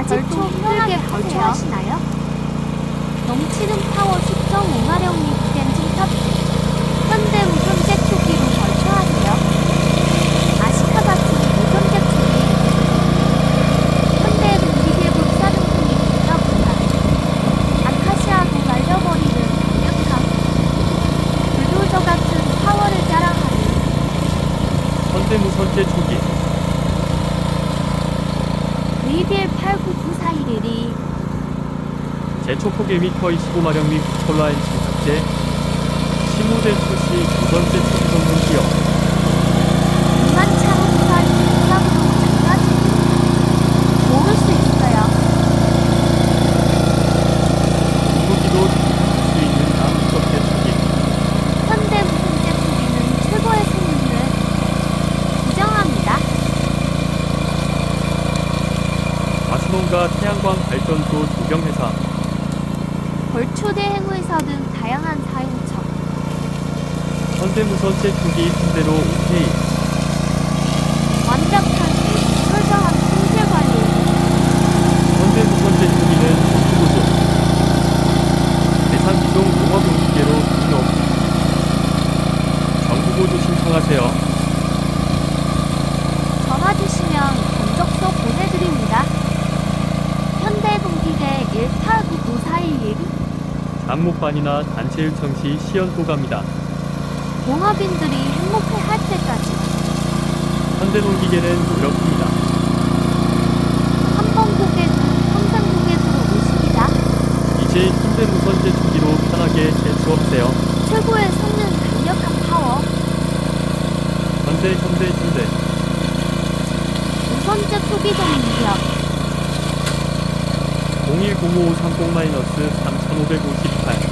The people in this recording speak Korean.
아직도 힘들게 걸쳐하시나요? 넘치는 파워 숙성 옹화령 및 엔진 탑재 현대 무선jet 초기로 걸쳐하세요. 아시카 같은 무선jet 초기. 현대 동기계급 사륜풍이 있다보다. 아카시아도 날려버리는 강력함. 불도저 같은 파워를 자랑하는 현대 무선제 초기 VBL 899411이 제초폭 1m 25마력 및 엔진 탑재 신모델 출시 무선제 초기 전문 기업 이만차로 부산 공사부로 가까지 모를 수 있어요. 무기도 잡을 수 있는 다음부터 초기 현대 무선jet 소비는 최고의 승리를 부정합니다. 가스농가 태양광 발전소 조경회사. 벌초대 행위사 등 다양한 사용처 현대무선제 초기 현대로 OK 완벽한 및 철저한 품질 관리. 현대무선제 초기는 정부구조. 대상 기종 농업 용기계로 등록 정부보조 신청하세요. 전화 주시면 견적서 보내드립니다. 현대 동기대 1899411 장목반이나 단체 요청 시 시연소 갑니다. 동업인들이 행복해할 때까지 현대농기계는 노력합니다. 한 번 고객은 평생 고객으로 오십니다. 이제 현대무선제 초기로 편하게 제초하세요. 최고의 성능 강력한 파워. 현대 현대 현대. 우선제 초기 전기력 010530-3558